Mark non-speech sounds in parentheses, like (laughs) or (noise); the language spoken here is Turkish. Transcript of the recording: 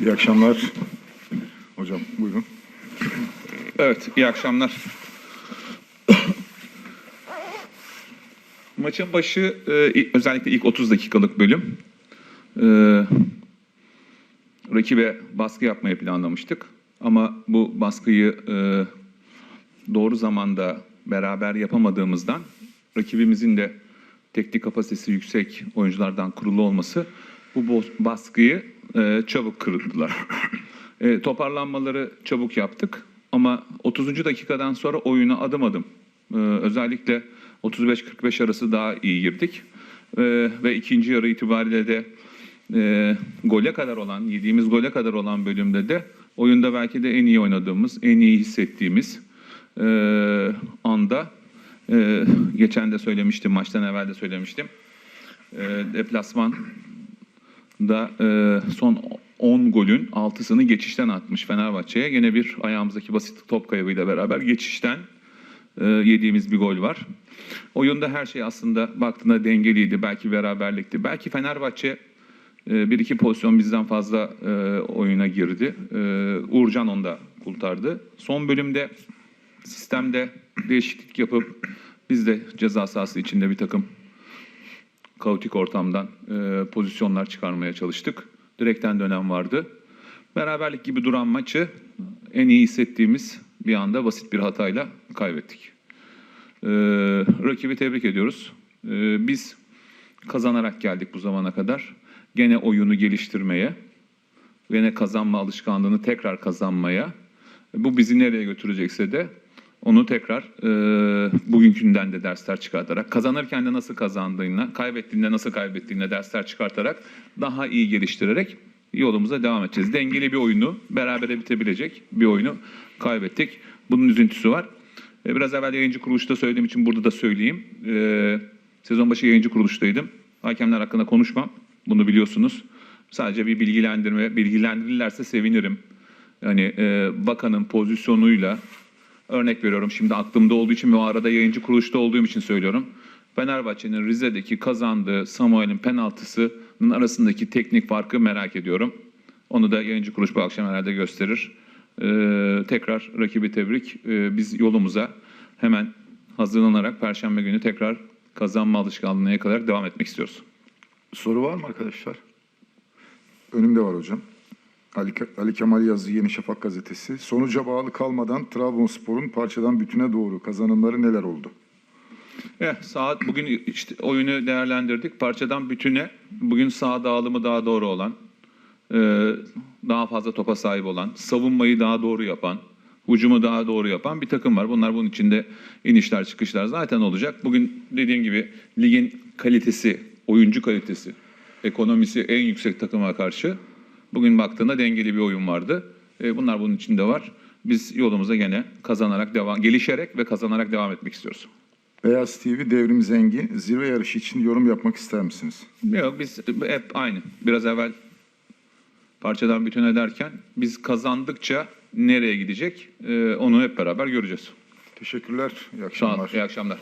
İyi akşamlar. Hocam buyurun. Evet, iyi akşamlar. Maçın başı e, özellikle ilk 30 dakikalık bölüm. E, rakibe baskı yapmayı planlamıştık. Ama bu baskıyı e, doğru zamanda beraber yapamadığımızdan rakibimizin de teknik kapasitesi yüksek oyunculardan kurulu olması bu baskıyı e, çabuk kırdılar. (laughs) E, toparlanmaları çabuk yaptık ama 30. dakikadan sonra oyuna adım adım e, özellikle 35-45 arası daha iyi girdik. E, ve ikinci yarı itibariyle de e, gole kadar olan, yediğimiz gole kadar olan bölümde de oyunda belki de en iyi oynadığımız, en iyi hissettiğimiz e, anda e, geçen de söylemiştim, maçtan evvel de söylemiştim. E, deplasman da e, son 10 golün 6'sını geçişten atmış Fenerbahçe'ye. Gene bir ayağımızdaki basit top kaybıyla beraber geçişten e, yediğimiz bir gol var. Oyunda her şey aslında baktığında dengeliydi. Belki beraberlikti. Belki Fenerbahçe e, bir iki pozisyon bizden fazla e, oyuna girdi. E, Uğurcan onu da kurtardı. Son bölümde sistemde değişiklik yapıp biz de ceza sahası içinde bir takım kaotik ortamdan e, pozisyonlar çıkarmaya çalıştık. Direkten dönem vardı. Beraberlik gibi duran maçı en iyi hissettiğimiz bir anda basit bir hatayla kaybettik. E, rakibi tebrik ediyoruz. E, biz kazanarak geldik bu zamana kadar. Gene oyunu geliştirmeye, gene kazanma alışkanlığını tekrar kazanmaya. Bu bizi nereye götürecekse de onu tekrar e, bugünkünden de dersler çıkartarak, kazanırken de nasıl kazandığına, kaybettiğinde nasıl kaybettiğine dersler çıkartarak, daha iyi geliştirerek yolumuza devam edeceğiz. Dengeli bir oyunu, berabere bitebilecek bir oyunu kaybettik. Bunun üzüntüsü var. E, biraz evvel yayıncı kuruluşta söylediğim için burada da söyleyeyim. E, sezon başı yayıncı kuruluştaydım. Hakemler hakkında konuşmam. Bunu biliyorsunuz. Sadece bir bilgilendirme, bilgilendirirlerse sevinirim. Yani e, bakanın pozisyonuyla örnek veriyorum şimdi aklımda olduğu için ve o arada yayıncı kuruluşta olduğum için söylüyorum. Fenerbahçe'nin Rize'deki kazandığı Samuel'in penaltısının arasındaki teknik farkı merak ediyorum. Onu da yayıncı kuruluş bu akşam herhalde gösterir. Ee, tekrar rakibi tebrik. Ee, biz yolumuza hemen hazırlanarak Perşembe günü tekrar kazanma alışkanlığına yakalayarak devam etmek istiyoruz. Soru var mı arkadaşlar? Önümde var hocam. Ali, Ali Kemal Yazı Yeni Şafak gazetesi. Sonuca bağlı kalmadan Trabzonspor'un parçadan bütüne doğru kazanımları neler oldu? Evet, saat bugün işte oyunu değerlendirdik. Parçadan bütüne bugün sağ dağılımı daha doğru olan, e, daha fazla topa sahip olan, savunmayı daha doğru yapan, hücumu daha doğru yapan bir takım var. Bunlar bunun içinde inişler çıkışlar zaten olacak. Bugün dediğim gibi ligin kalitesi, oyuncu kalitesi, ekonomisi en yüksek takıma karşı bugün baktığında dengeli bir oyun vardı. E, bunlar bunun içinde var. Biz yolumuza gene kazanarak devam, gelişerek ve kazanarak devam etmek istiyoruz. Beyaz TV Devrim Zengi zirve yarışı için yorum yapmak ister misiniz? Yok biz hep aynı. Biraz evvel parçadan bütüne derken biz kazandıkça nereye gidecek e, onu hep beraber göreceğiz. Teşekkürler. İyi Sağ akşamlar. olun. İyi akşamlar.